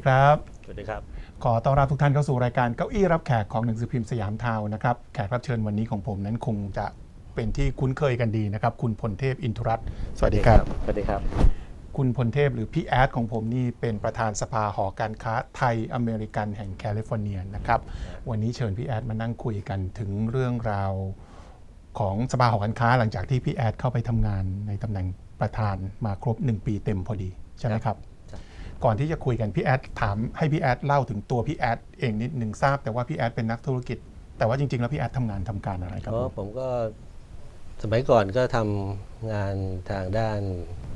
สวัสดีครับ สวัสดีครับ ขอต้อนรับทุกท่านเข้าสู่รายการเก้าอี้รับแขกของหนังสือพิมพ์สยามทาวน์นะครับ แขกรับเชิญวันนี้ของผมนั้นคงจะเป็นที่คุ้นเคยกันดีนะครับ คุณพลเทพอินทุรัตน์สวัสดีครับ สวัสดีครับ คุณพลเทพหรือพี่แอดของผมนี่เป็นประธานสภาหอการค้าไทยอเมริกันแห่งแคลิฟอร์เนียนะครับ วันนี้เชิญพี่แอดมานั่งคุยกันถึงเรื่องราวของสภาหอการค้าหลังจากที่พี่แอดเข้าไปทำงานในตำแหน่งประธานมาครบ 1 ปีเต็มพอดีใช่ไหมครับครับ ก่อนที่จะคุยกันพี่แอดถามให้พี่แอดเล่าถึงตัวพี่แอดเองนิดหนึ่งทราบ แต่ว่าพี่แอดเป็นนักธุรกิจ แต่ว่าจริงๆ แล้วพี่แอดทำงานทำการอะไรครับเพผมราะผมก็สมัยก่อนก็ทำงานทางด้าน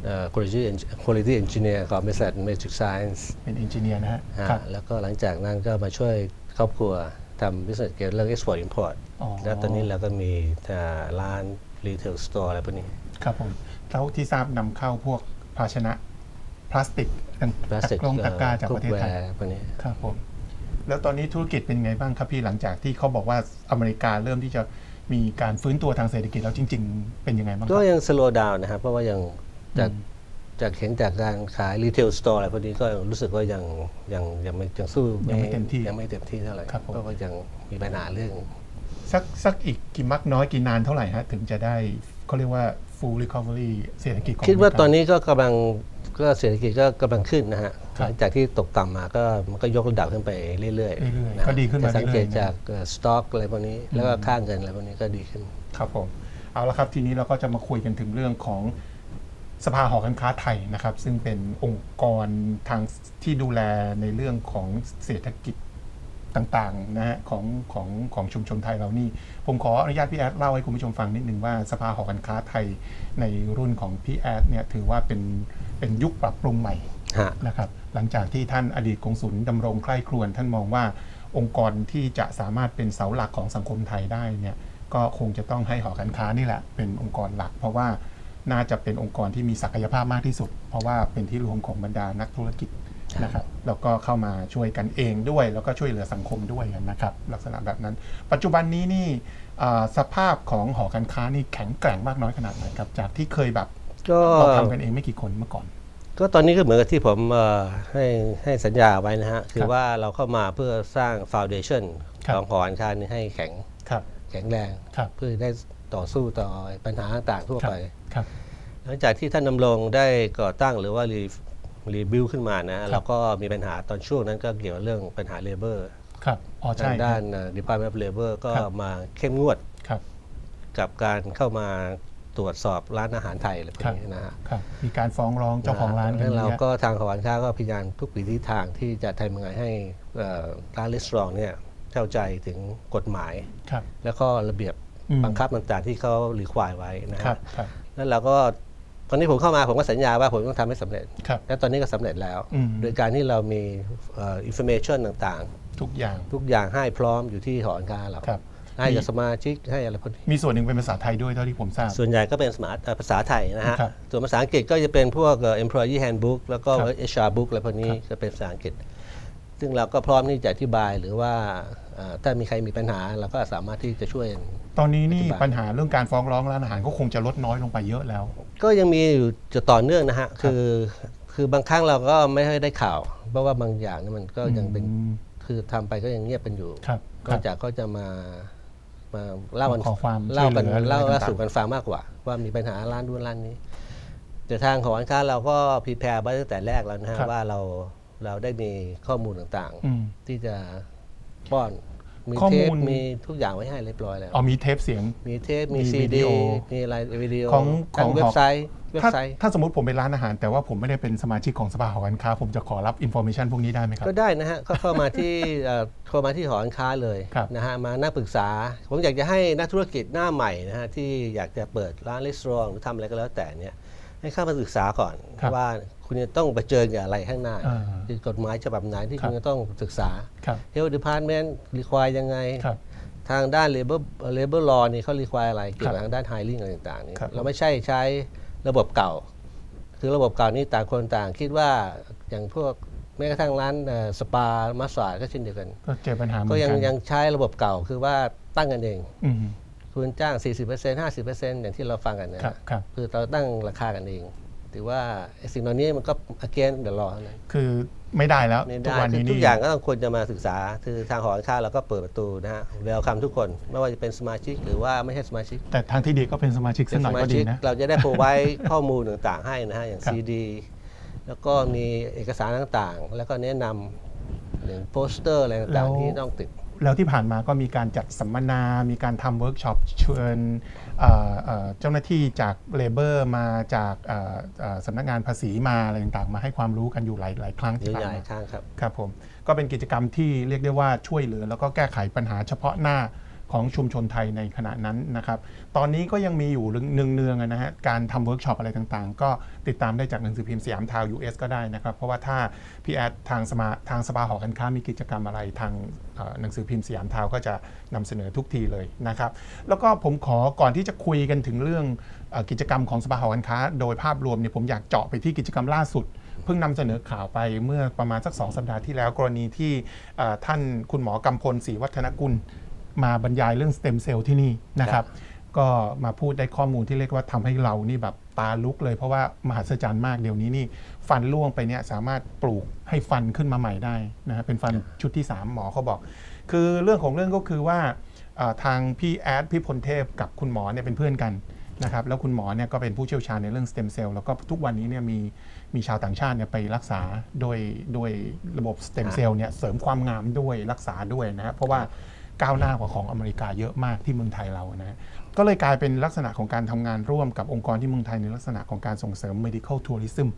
เอ่อ quality Eng- quality engineer ของบริษัท Matrix Science เป็นเอนจิเนียร์นะฮะฮะครับ แล้วก็หลังจากนั้นก็มาช่วยครอบครัวทำ business เกี่ยวกับเรื่อง export import อ๋อ แล้วตอนนี้เราก็มีอ่าร้าน retail store อะไรพวกนี้ ครับผมแล้วที่ทราบนำเข้าพวกภาชนะพ ลาสติกต่างพลาสติกตะกรงตะกร้าจากประเทศไทยพวกนี้ครับผมแล้วตอนนี้ธุรกิจเป็นไงบ้างครับพี่หลังจากที่เขาบอกว่าอเมริกาเริ่มที่จะมีการฟื้นตัวทางเศรษฐกิจแล้วจริง ๆ เป็นยังไงบ้างคก็รับยัง slow down นะครับเพราะว่ายังจากจากเห็นจากการขาย retail store อะไรพวกนี้ก็รู้สึกว่ายังยังยังไม่ยังสู้ยังไม่เต็มที่ยังไม่เต็มที่เท่าไหร่ครับผมเพราะว่ายังมีปัญหาเรื่องสักสักอีกกี่มักน้อยกี่นานเท่าไหร่ฮะถึงจะได้เขาเรียกว่า full recovery เศรษฐกิจของคิดว่าเมริกตอนนี้ก็กำลัง ก็เศรษฐกิจก็กำลังขึ้นนะฮะครัหบลังจากที่ตกต่ำมาก็มันก็ยกระดับขึ้นไปเรื่อยๆเรื่อยๆนะฮะก็ดีขึ้นมาจะสังเกตเรื่อยๆนะจากสต็อกอะไรพวกนี้แล้วก็ค่าเงินอะไรพวกนี้ก็ดีขึ้น ครับผมเอาละครับทีนี้เราก็จะมาคุยกันถึงเรื่องของสภาหอการค้าไทยนะครับ ซึ่งเป็นองค์กรทางที่ดูแลในเรื่องของเศรษฐกิจต่างๆนะฮะของของของชุมชนไทยเรานี่ ผมขออนุญาตพี่แอดเล่าให้คุณผู้ชมฟังนิดนึงว่าสภาหอการค้าไทยในรุ่นของพี่แอดเนี่ยถือว่าเป็น เป็นยุคปรับปรุงใหม่ฮะนะครับหลังจากที่ท่านอดีตกงสุลดำรงใคร่ครวญท่านมองว่าองค์กรที่จะสามารถเป็นเสาหลักของสังคมไทยได้เนี่ยก็คงจะต้องให้หอการค้านี่แหละ เป็นองค์กรหลัก เพราะว่าน่าจะเป็นองค์กรที่มีศักยภาพมากที่สุด เพราะว่าเป็นที่รวมของบรรดานักธุรกิจนะครับแล้วก็เข้ามาช่วยกันเองด้วย แล้วก็ช่วยเหลือสังคมด้วยนะครับ ลักษณะแบบนั้น ปัจจุบันนี้นี่อ่าสภาพของหอการค้านี่แข็งแกร่งมากน้อยขนาดไหนครับจากที่เคยแบบ ก็เราทำกันเองไม่กี่คนเมื่อก่อน ก็ตอนนี้ก็เหมือนกับที่ผมเอ่อให้ให้สัญญาไว้นะฮะ คืครัอบว่าเราเข้ามาเพื่อสร้างฟ u n เดชั o นครับ ของหอการค้านี้ให้แข็งครับ แข็งแรง ครับ เพื่อได้ต่อสู้ต่อปัญหาต่างๆทั่วครับไป ครับ หลังจากที่ท่านดำรงได้ก่อตั้งหรือว่ารีรีบิวขึ้นมานะแล้วก็มีปัญหาตอนช่วงนั้นก็เกี่ยวกับเรื่องปัญหาเลเบอร์ครับ อ๋อ ใช่ทางคด้ารับนเอ่อ Department of Labor ก็ครับ มาเข้มงวดครับ กับการเข้ามา ตรวจสอบร้านอาหารไทยอะไรพวกครับนี้นะฮะครับมีการฟ้องร้องเจ้าของร้านกันแล้วเยเราอะก็ทางหอการค้าก็พยายามทุกวิธีทางที่จะทำยังไงให้เอ่อร้านรีสอร์ทเนี่ยเข้าใจถึงกฎหมายครับแล้วก็ระเบียบอืมบังคับต่างๆที่เขาหรือควายไว้นะครัฮะบครับแล้วเราก็ตอนนี้ผมเข้ามาผมก็สัญญาว่าผมต้องทำให้สำเร็จครับและตอนนี้ก็สำเร็จแล้วอืมโดยการที่เรามีอินโฟเมชันต่างทุกอย่างๆทุกอย่างให้พร้อมอยู่ที่หอการค้าเราครับ ให้กับมีสมาชิกให้อะไรพวกนี้มีส่วนหนึ่งเป็นภาษาไทยด้วยเท่าที่ผมทราบ ส่วนใหญ่ก็เป็นสมาร์ทเอ่อภาษาไทยนะฮะ ครับส่วนภาษาอังกฤษก็จะเป็นพวกเอ่อ employee handbook แล้วก็ ครับ HR book อะไรพวกนี้ครับจะเป็นภาษาอังกฤษ ซึ่งเราก็พร้อมที่จะอธิบายหรือว่าเอ่อถ้ามีใครมีปัญหาเราก็สามารถที่จะช่วย ตอนนี้นี่อธิบาย ปัญหาเรื่องการฟ้องร้องร้านอาหารก็คงจะลดน้อยลงไปเยอะแล้ว ก็ยังมีอยู่จะต่อเนื่องนะฮะ คือ คือบางครั้งเราก็ไม่ค่อยได้ข่าว เพราะว่าบางอย่างนี่มันก็ยังเป็นอืมคือทำไปก็ยังเงียบกันอยู่ ครับก็จากก็จะมา มาเล่ากันขอความเล่ากันช่วยเหลือเล่าอะไรเล่าต่างๆ สู่กันฟังมากกว่า ว่ามีปัญหาร้านนู้นร้านนี้ แต่ทางของการค้าเราก็พรีแพร์ไว้ตั้งแต่แรกแล้วนะฮะครับ ว่าเราเราได้มีข้อมูลต่างอืม ๆ ที่จะป้อน มีข้อเทมูปล มีทุกอย่างไว้ให้เรียบร้อยแล้ว อ๋อมีเทปเสียง มีเทปมีมีซีวิดีดีโอมีอะไรวิดีโอของทางของเว็บไซต์เว็บถ้าไซต์ ถ้าสมมติผมเป็นร้านอาหาร แต่ว่าผมไม่ได้เป็นสมาชิกของสภาหอการค้า ผมจะขอรับอินโฟมชันพวกนี้ได้ไหมครับ ก็ได้นะฮะก็เข้ามาที่ เอ่อเข้ามาที่หอการค้าเลยครับนะฮะมานั่งปรึกษา ผมอยากจะให้นักธุรกิจหน้าใหม่นะฮะที่อยากจะเปิดร้านรีสอร์ทหรือทำอะไรก็แล้วแต่เนี่ยให้เข้ามาศึกษาก่อนครับ ว่าคุณจะต้องไปเจอกับอะไรข้างหน้าอ่าคือกฎหมายฉบับไหนที่ครับ คุณจะต้องศึกษา ครับ Health Department รีควายยังไง ครับ ทางด้าน labor labor law นี่เขารีควายอะไร เกี่ยวกับครับทางด้าน hiring อะไรต่างๆนี่ครับ เราไม่ใช่ใช้ระบบเก่า คือระบบเก่านี่ต่างคนต่างคิดว่าอย่างพวกแม้กระทั่งร้านสปามาสาก็เช่นเดียวกัน ก็เจอปัญหาเหมืก็อนยังกันยังใช้ระบบเก่าคือว่าตั้งกันเอง อืมคุณจ้าง 40% 50%อย่างที่เราฟังกันนะครับครับ คือเราตั้งราคากันเองท ถือว่าไอ้สิ่งเหล่านี้มันก็ against the law นะคือไม่ได้แล้วไม่ทุกได้วันคือนี้ทุกนี่อย่างก็ต้องควรจะมาศึกษา คือทางหอการค้าเราก็เปิดประตูนะฮะเวลคัมทุกคน ไม่ว่าจะเป็นสมาชิกหรือว่าไม่ใช่สมาชิก แต่ทางที่ดีก็เป็นสมาชิกสัเป็กนหน่สอยมาก็ดีชิกนะเราจะได้โปรไว้ข้อมูลต่างๆ ให้นะฮะอย่างครับซีดีแล้วก็มีเอกสารต่างๆ แล้วก็แนะนำอย่างโปสเตอร์อะไรต่างๆที่ต้องติด แล้วที่ผ่านมาก็มีการจัดสัมมนา มีการทำเวิร์กช็อปเชิญเอ่อเอ่อเจ้าหน้าที่จากเลเบอร์มาจากเอ่อเอ่อสำนักงานภาษีมาอะไรต่างๆ มาให้ความรู้กันอยู่หลายหลายครั้งเยที่อะผ่านใหญ่มาข้างครับครับผมก็เป็นกิจกรรมที่เรียกได้ว่าช่วยเหลือ แล้วก็แก้ไขปัญหาเฉพาะหน้า ของชุมชนไทยในขณะนั้นนะครับ ตอนนี้ก็ยังมีอยู่เนืองๆอะนะฮะการทำเวิร์กช็อปอะไรต่างๆ ก็ติดตามได้จากหนังสือพิมพ์สยามทาว US ก็ได้นะครับ เพราะว่าถ้าพี่แอดทางสมาทางสภาหอการค้ามีกิจกรรมอะไรทางหนังสือพิมพ์สยามทาวก็จะนำเสนอทุกทีเลยนะครับ แล้วก็ผมขอก่อนที่จะคุยกันถึงเรื่องกิจกรรมของสภาหอการค้า โดยภาพรวมเนี่ยผมอยากเจาะไปที่กิจกรรมล่าสุดเพิ่งนำเสนอข่าวไปเมื่อประมาณสักสองสัปดาห์ที่แล้วกรณีที่ท่านคุณหมอกำพลศรีวัฒนกุล มาบรรยายเรื่องสเต็มเซลล์ที่นี่นะครับก็มาพูดได้ข้อมูลที่เรียกว่าทำให้เรานี่แบบตาลุกเลยเพราะว่ามหัศจรรย์มากเดี๋ยวนี้นี่ฟันร่วงไปเนี่ยสามารถปลูกให้ฟันขึ้นมาใหม่ได้นะฮะเป็นฟันชุดที่ 3 หมอเขาบอก คือเรื่องของเรื่องก็คือว่าเอ่อทางพี่แอดพี่พลเทพกับคุณหมอเนี่ยเป็นเพื่อนกันนะครับแล้วคุณหมอเนี่ยก็เป็นผู้เชี่ยวชาญในเรื่องสเต็มเซลล์แล้วก็ทุกวันนี้เนี่ยมีมีชาวต่างชาติเนี่ยไปรักษาโดยโดยระบบสเต็มเซลล์เนี่ยเสริมความงามด้วยรักษาด้วยนะฮะเพราะว่า ก้าวหน้ากว่าของอเมริกาเยอะมากที่เมืองไทยเรานะฮะก็เลยกลายเป็นลักษณะของการทำงานร่วมกับองค์กรที่เมืองไทยในลักษณะของการส่งเสริม medical tourism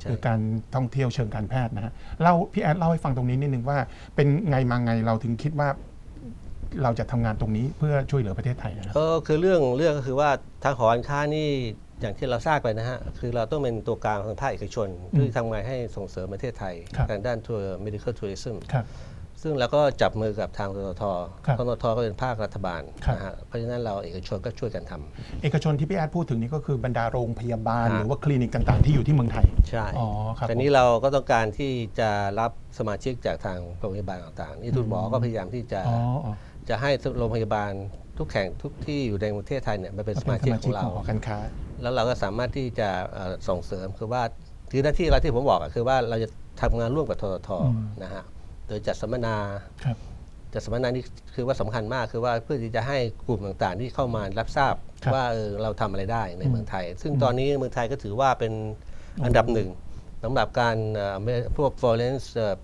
ใช่หรือการท่องเที่ยวเชิงการแพทย์นะฮะเล่าพี่แอดเล่าให้ฟังตรงนี้นิดนึงว่า เป็นไงมาไงเราถึงคิดว่าเราจะทำงานตรงนี้เพื่อช่วยเหลือประเทศไทยนะครับก็คือเรื่องเรื่องก็คือว่าทางหอการค้านี่อย่างที่เราทราบไปนะฮะ คือเราต้องเป็นตัวกลางของภาคเอกชนเพื่อทำงานให้ส่งเสริมประเทศไทยครับทางด้านทัวร์ medical tourism ครับ ซึ่งเราก็จับมือกับทางทททครับทททก็เป็นภาครัฐบาลครับ นะฮะเพราะฉะนั้นเราเอกชนก็ช่วยกันทำ เอกชนที่พี่แอดพูดถึงนี่ก็คือบรรดาโรงพยาบาลครับหรือว่าคลินิกต่างๆ ที่อยู่ที่เมืองไทย ใช่อ๋อครับแต่ผมนี้เราก็ต้องการที่จะรับสมาชิกจากทางโรงพยาบาลต่างๆ นี่ทุนหมอก็พยายามที่จะอ๋ออ๋อจะให้โรงพยาบาลทุกแห่งทุกที่อยู่ในประเทศไทยเนี่ยมาเป็นสมาชิกของเรา หอการค้า แล้วเราก็สามารถที่จะเอ่อส่งเสริมคือว่าคือหน้าที่เราที่ผมบอกอะคือว่าเราจะทำงานร่วมกับทททอืม นะฮะ โดยจัดสัมมนาครับจัดสัมมนานี่คือว่าสำคัญมากคือว่าเพื่อที่จะให้กลุ่มต่างๆ ที่เข้ามารับทราบครับว่าเออเราทำอะไรได้ในอืมเมืองไทย ซึ่งตอนนี้เมืองไทยก็ถือว่าเป็นอันดับหนึ่งสำหรับการเอ่อเมื่อพวก foreign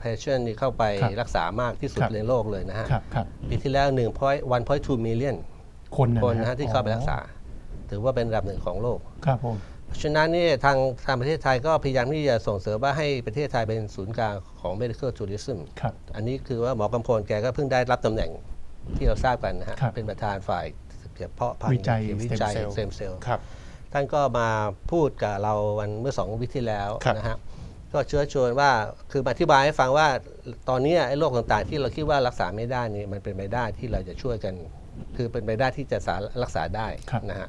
patient นี่เข้าไปครับรักษามากที่สุดครับในโลกเลยนะฮะครับครับปีที่แล้ว1 1.2 million คนนะคนนะฮะฮะที่เข้าไปรักษา ถือว่าเป็นอันดับหนึ่งของโลกครับผมเพราะ ฉะนั้นนี่ทางทางประเทศไทยก็พยายามที่จะส่งเสริมว่าให้ประเทศไทยเป็นศูนย์กลางของ medical tourism ครับอันนี้คือว่าหมอกำพลแกก็เพิ่งได้รับตำแหน่งที่เราทราบกันนะฮะ ครับเป็นประธานฝ่ายเฉพาะพันธุ์วิจัยวิจัย stem cell เซมเซล ครับ ท่านก็มาพูดกับเราวันเมื่อสองวิที่แล้วครับ นะฮะก็เชื้อชวนว่าคือมาอธิบายให้ฟังว่าตอนนี้ไอ้โรคต่างๆ ที่เราคิดว่ารักษาไม่ได้นี่มันเป็นไปได้ที่เราจะช่วยกัน คือเป็นไปได้ที่จะสารักษาได้ครับ นะฮะ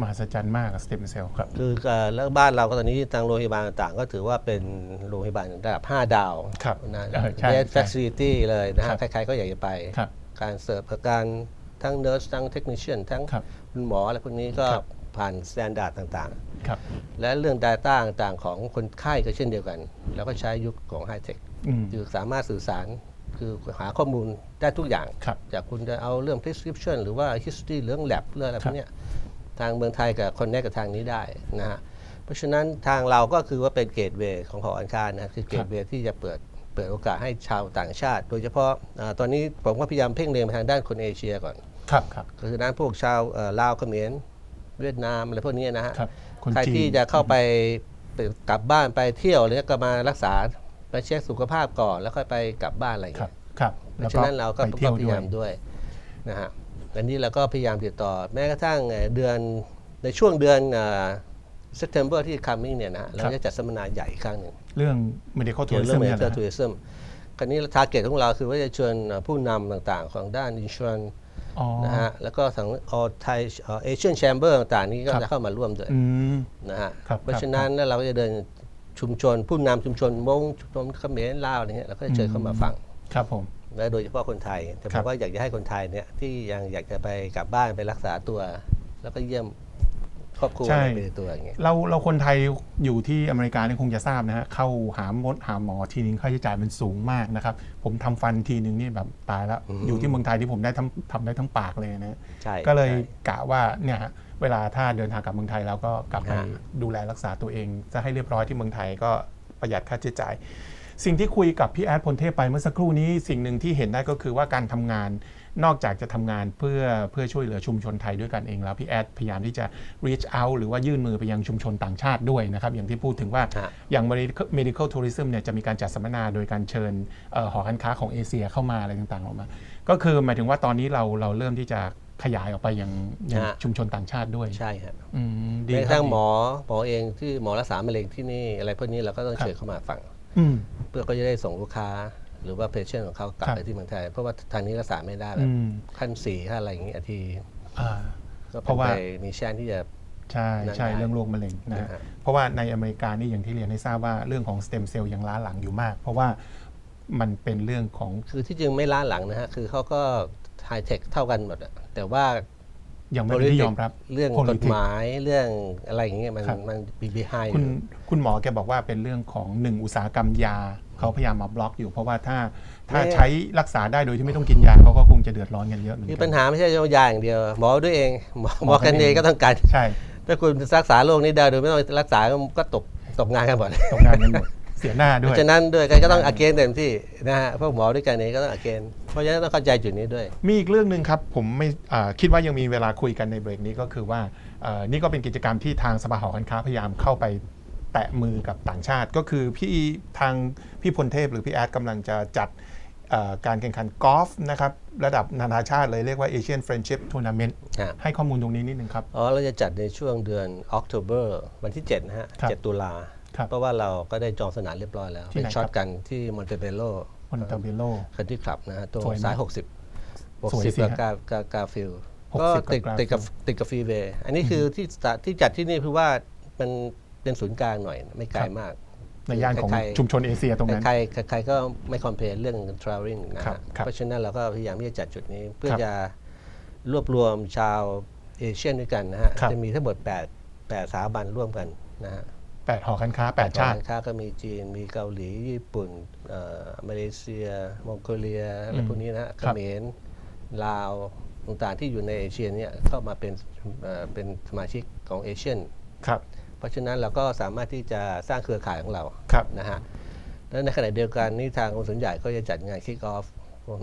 มหัศจรรย์มากสเต็มเซลล์ครับคือเอ่อแล้วบ้านเราก็ตอนนี้ทางโรงพยาบาลต่างๆ ก็ถือว่าเป็นโรงพยาบาลระดับ 5 ดาวครับนะเออใช่ best ใช่ facility เลยนะครัฮะบใครๆก็อยากจะไปครับการเสิร์ฟการทั้งเน r ร์สทั้งเทคนิชเชียนทั้งครับคุณหมออะไรพวกนี้ก็ครับผ่านสแตนดาร์ดต่างครับๆและเรื่อง Data ต่างๆ ของคนไข้ก็เช่นเดียวกัน แล้วก็ใช้ยุคของไฮเทคอืมคือสามารถสื่อสารคือหาข้อมูลได้ทุกอย่างครับจากคุณจะเอาเรื่อง prescription หรือว่า history เรื่อง lab เรื่องอะไรคพรัวบกเนี้ย ทางเมืองไทยกับคนแนกกับทางนี้ได้นะฮะเพราะฉะนั้นทางเราก็คือว่าเป็นเกตเวย์ของหอการค้านะคือเกตเวย์ที่จะเปิดเปิดโอกาสให้ชาวต่างชาติ โดยเฉพาะอ่าตอนนี้ผมก็พยายามเพ่งเล็งไปทางด้านคนเอเชียก่อนครับครับก็คือด้านพวกชาวเอ่อลาวเขมรเวียดนามอะไรพวกนี้นะฮะครับคนใครจีนที่จะเข้าไปไปกลับบ้านไปเที่ยวแล้วก็มารักษาไปเช็คสุขภาพก่อนแล้วค่อยไปกลับบ้านอะไรอย่างครัเงี้บยครับเพราะฉะนั้นเราก็ไปก็เที่ยวพด้ยาวยยามด้วยนะฮะ อันนี้เราก็พยายามติดต่อแม้กระทั่งเอ่อเดือนในช่วงเดือนเอ่อ September ที่ coming เนี่ยนะเราจะจัดสัมมนาใหญ่อีกครั้งหนึ่งเรื่อง medical เกี่ยวกับเรื่อ tourism งเนี่ย medical นะ tourism คราวนี้ทาร์เก็ตของเราคือว่าจะเชิญเอ่อผู้นำต่างๆ ของด้าน insurance อ๋อนะฮะแล้วก็ทั้ง all Thai เอเชียนแชมเบอร์ต่างๆ นี้ก็ครับจะเข้ามาร่วมด้วยอืมนะฮะครับเพราะฉะนั้นแล้วเราก็จะเดินชุมชน ผู้นำชุมชนมงชุมชนเขมรลาวอะไรเงี้ยเราก็จะเชิญเข้ามาฟังครับผม และโดยเฉพาะคนไทยแต่ผครัมบก็อยากจะให้คนไทยเนี่ยที่ยังอยากจะไปกลับบ้านไปรักษาตัว แล้วก็เยี่ยมครอบครัวใช่ไปในตัวอย่างเงี้ยเราเราคนไทยอยู่ที่อเมริกาเนี่ยคงจะทราบนะฮะเข้าหามดหาหมอทีนึงค่าใช้จ่ายมันสูงมากนะครับ ผมทำฟันทีนึงนี่แบบตายแล้วอืมอยู่ที่เมืองไทยที่ผมได้ทำทำได้ทั้งปากเลยนะใช่ก็เลยใช่กะว่าเนี่ยฮะเวลาถ้าเดินทางกลับเมืองไทยแล้วก็กลับไปฮะดูแลรักษาตัวเอง จะให้เรียบร้อยที่เมืองไทยก็ประหยัดค่าใช้จ่าย สิ่งที่คุยกับพี่แอดพลเทพไปเมื่อสักครู่นี้สิ่งหนึ่งที่เห็นได้ก็คือว่าการทำงานนอกจากจะทำงานเพื่อเพื่อช่วยเหลือชุมชนไทยด้วยกันเองแล้วพี่แอดพยายามที่จะ reach out หรือว่ายื่นมือไปยังชุมชนต่างชาติด้วยนะครับ อย่างที่พูดถึงว่าฮะอย่าง medical- medical tourism เนี่ยจะมีการจัดสัมมนาโดยการเชิญเอ่อหอการค้าของเอเชียเข้ามาอะไรต่างๆออกมา ก็คือหมายถึงว่าตอนนี้เราเราเริ่มที่จะขยายออกไปยังยังฮะชุมชนต่างชาติด้วย ใช่ครับอืมดีแม้กคระรัทั่บงหมอหมอเองที่หมอรักษามะเร็งที่นี่อะไรพวกนี้เราก็ต้องครับเชิญเข้ามาฟัง อืม เพื่อก็จะได้ส่งลูกค้า หรือว่าเพชเชนของเขากลับครับ ไปที่เมืองไทย เพราะว่าทางนี้รักษาไม่ได้แล้อืวมขั้นสี่ขั้นอะไรอย่างเงี้ยทีอ่า ก็เพเป็นราะว่า ไปมีแชนที่จะ ใช่ใช่นั่นได้เรื่องโรคมะเร็งนะฮะนะฮะเพราะว่าในอเมริกานี่อย่างที่เรียนให้ทราบว่าเรื่องของสเต็มเซลล์ยังล้าหลังอยู่มาก เพราะว่ามันเป็นเรื่องของ คือที่จริงไม่ล้าหลังนะฮะ คือเขาก็ไฮเทคเท่ากันหมดอะแต่ว่า ยังไม่เป็นที่ยอมรับเรื่องกฎ politics หมายเรื่องอะไรอย่างเงี้ยมันครับมันบีบีไฮคุณคุณหมอแกบอกว่าเป็นเรื่องของหนึ่งอุตสาหกรรมยาเขาพยายามมาบล็อกอยู่ เพราะว่าถ้าถ้าใช้รักษาได้โดยที่ไม่ต้องกินยาเขาก็คงจะเดือดร้อนกันเยอะเหมือนคือกัปัญหาไม่ใช่เฉพาะยาอย่างเดียว หมอด้วยเองหมอหมอหมอกักันนเองเองก็ต้องการใช่ถ้าคุณรักษาโรคนี้ได้โดยไม่ต้องรักษาก็ก็ตกตกงานกันหมดตกงานกันหมด เสียหน้าเพด้วย ราะฉะนั้นด้วยกันก็ต้องอาเกนเต็มที่นะฮะพวกหมอด้วยกันเองก็ต้องอาเกนเพราะฉะนั้นต้องเข้าใจจุดนี้ด้วย มีอีกเรื่องหนึ่งครับผมไม่อ่าคิดว่ายังมีเวลาคุยกันในเบรกนี้ก็คือว่าเอ่อนี่ก็เป็นกิจกรรมที่ทางสภาหอการค้าพยายามเข้าไปแตะมือกับต่างชาติ ก็คือพี่ทางพี่พลเทพหรือพี่แอดกำลังจะจัดเอ่อการแข่งขันกอล์ฟนะครับระดับนานาชาติเลยเรียกว่า Asian Friendship Tournament ครับ ให้ข้อมูลตรงนี้นิดนึงครับ อ๋อเราจะจัดในช่วงเดือนออก o b เบอร์วันที่7นะฮะครับ 7ตุลา ครับเพราะว่าเราก็ได้จองสนามเรียบร้อยแล้ว ที่เป็ไหนนช็อคตรับ กันที่มอนเตเบโลมอนตาเบโล คันที่คลับนะฮะตรงสวยไหมสาย 60 สวยสิ60กับฮะกากากาฟิล60ก็กับติด Garfield ติดกับติดกับฟรีเวย์อันนี้คือที่จัดที่จัดที่นี่คือว่ามันเป็นศูนย์กลางหน่อยไม่ไกลมาก ในย่านของใครๆ ชุมชนเอเชียตรงนั้น ใครๆใครๆก็ไม่คอมเพลนเรื่อง traveling นะครัฮะบครับเพราะฉะนั้นเราก็พยายามที่จะจัดจุดนี้เพื่อครับจะรวบรวมชาวเอเชียนด้วยกันนะฮะ ครับ จะมีทั้งหมด8 8สถาบันร่วมกันนะฮะ แปดหอการค้าแปดชาติร้นค้าก็มีจีน มีเกาหลี ญี่ปุ่นเอ่อมาเลเซีย มองโกเลีย อะไรพวกนี้นะฮะคเขรับมร ลาว ต่างๆที่อยู่ในเอเชียเนี่ยเข้ามาเป็นเอ่อเป็นสมาชิกของเอเชียน ครับ เพราะฉะนั้นเราก็สามารถที่จะสร้างเครือข่ายของเรา ครับ นะฮะ แล้วในขณะเดียวกันนี่ทางกรมสวนใหญ่ก็จะจัดงานคิกออฟ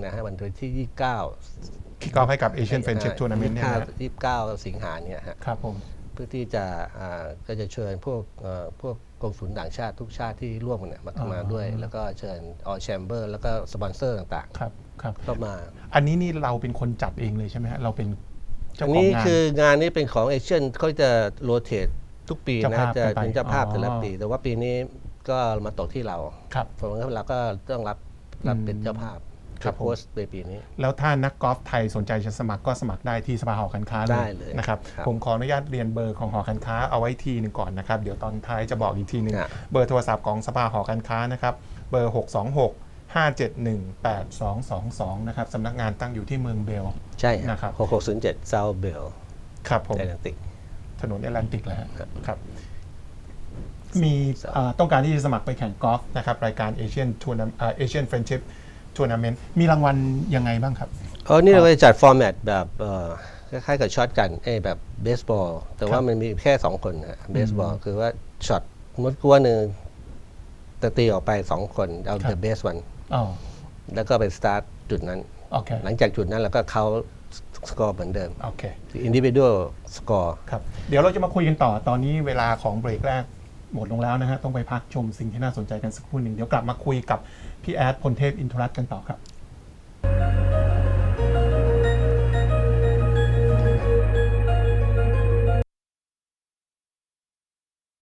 นะฮะวันที่ 29 คิกออฟให้กับ Asian Friendship Tournament เนี่ยนะฮะ25 29 สิงหาเนี่ยฮะ ครับผม เพื่อที่จะอ่าก็จะเชิญพวกเอ่อพวกกองศูนย์ต่างชาติทุกชาติที่ร่วมกันเนี่ยมาอ๋อมาด้วย แล้วก็เชิญออแชมเบอร์แล้วก็สปอนเซอร์ต่างครับครับๆเข้ามา อันนี้นี่เราเป็นคนจัดเองเลยใช่ไหมฮะเราเป็นเจ้าอันของนี้งานคืองานนี้เป็นของเอเชียนเขาจะโรเตททุกปีเจ้านะภาพจะกันไปเป็นเจ้าภาพอ๋อแต่ละปี แต่ว่าปีนี้ก็มาตกที่เราครับเพราะงั้นเราก็ต้องรับรับอืมเป็นเจ้าภาพ ครับจะผมโพสต์ในปีนี้ แล้วถ้านักกอล์ฟไทยสนใจจะสมัครก็สมัครได้ที่สภาหอการค้าได้เลยนะครับครับ ผมขออนุญาตเรียนเบอร์ของหอการค้าเอาไว้ทีหนึ่งก่อนนะครับ เดี๋ยวตอนท้ายจะบอกอีกทีหนึ่งครับเบอร์โทรศัพท์ของสภาหอการค้านะครับ เบอร์ 626 571 8222 นะครับสำนักงานตั้งอยู่ที่เมืองเบล ใช่นะครับหกหกศูนย์เจ็ดซาวเบลครับผม แอตแลนติก ถนนแอตแลนติกแล้วฮะครับครับ มีเอ่อต้องการที่จะสมัครไปแข่งกอล์ฟนะครับ รายการเอเชียนทัวร์นาเอเชียนเฟรนชิพ ทัวร์นาเมนต์มีรางวัลยังไงบ้างครับ เออนี่เราจะจัดฟอร์แมตแบบเอ่อคล้ายๆกับช็อตกันเอ้ยแบบเบสบอล แต่ว่ามันมีแค่2คนนะเบสบอลคือว่าช็อตมดกลัวหนึ่งแต่ตีออกไป2คนเอาครับ the best one อ๋อแล้วก็ไปสตาร์ทจุดนั้น โอเคหลังจากจุดนั้นเราก็เขาสกอร์เหมือนเดิมโอเค individual score ครับเดี๋ยวเราจะมาคุยกันต่อตอนนี้เวลาของเบรกแรกหมดลงแล้วนะฮะ ต้องไปพักชมสิ่งที่น่าสนใจกันสักครู่หนึ่งเดี๋ยวกลับมาคุยกับ พี่แอดพลเทพอินทรัตน์กันต่อครับ